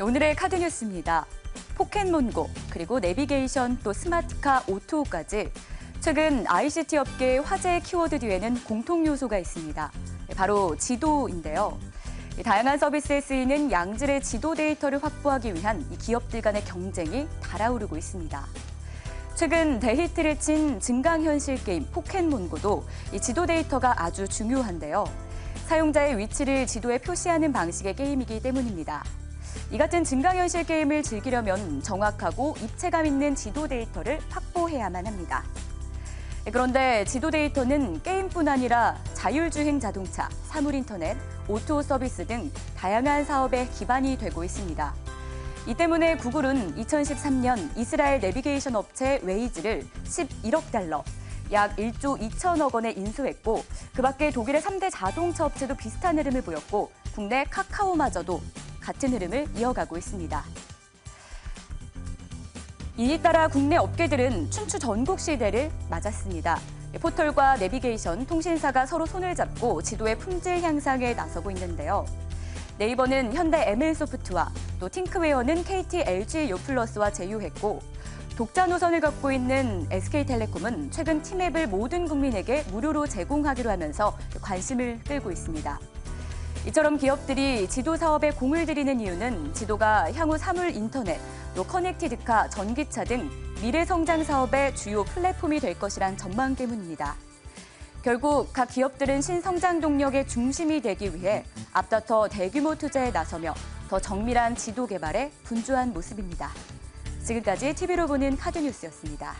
오늘의 카드 뉴스입니다. 포켓몬고, 그리고 내비게이션, 또 스마트카, 오토까지 최근 ICT 업계의 화제의 키워드 뒤에는 공통 요소가 있습니다. 바로 지도인데요. 다양한 서비스에 쓰이는 양질의 지도 데이터를 확보하기 위한 이 기업들 간의 경쟁이 달아오르고 있습니다. 최근 대히트를 친 증강현실 게임 포켓몬고도 이 지도 데이터가 아주 중요한데요. 사용자의 위치를 지도에 표시하는 방식의 게임이기 때문입니다. 이 같은 증강현실 게임을 즐기려면 정확하고 입체감 있는 지도 데이터를 확보해야만 합니다. 그런데 지도 데이터는 게임뿐 아니라 자율주행 자동차, 사물인터넷, 오토 서비스 등 다양한 사업의 기반이 되고 있습니다. 이 때문에 구글은 2013년 이스라엘 내비게이션 업체 웨이즈를 11억 달러, 약 1조 2천억 원에 인수했고 그 밖에 독일의 3대 자동차 업체도 비슷한 흐름을 보였고 국내 카카오마저도 같은 흐름을 이어가고 있습니다. 이에 따라 국내 업계들은 춘추 전국 시대를 맞았습니다. 포털과 내비게이션, 통신사가 서로 손을 잡고 지도의 품질 향상에 나서고 있는데요. 네이버는 현대 ML소프트와 또 팅크웨어는 KT, LG 요플러스와 제휴했고 독자 노선을 갖고 있는 SK텔레콤은 최근 티맵을 모든 국민에게 무료로 제공하기로 하면서 관심을 끌고 있습니다. 이처럼 기업들이 지도 사업에 공을 들이는 이유는 지도가 향후 사물 인터넷, 또 커넥티드카, 전기차 등 미래 성장 사업의 주요 플랫폼이 될 것이란 전망 때문입니다. 결국 각 기업들은 신성장 동력의 중심이 되기 위해 앞다퉈 대규모 투자에 나서며 더 정밀한 지도 개발에 분주한 모습입니다. 지금까지 TV로 보는 카드뉴스였습니다.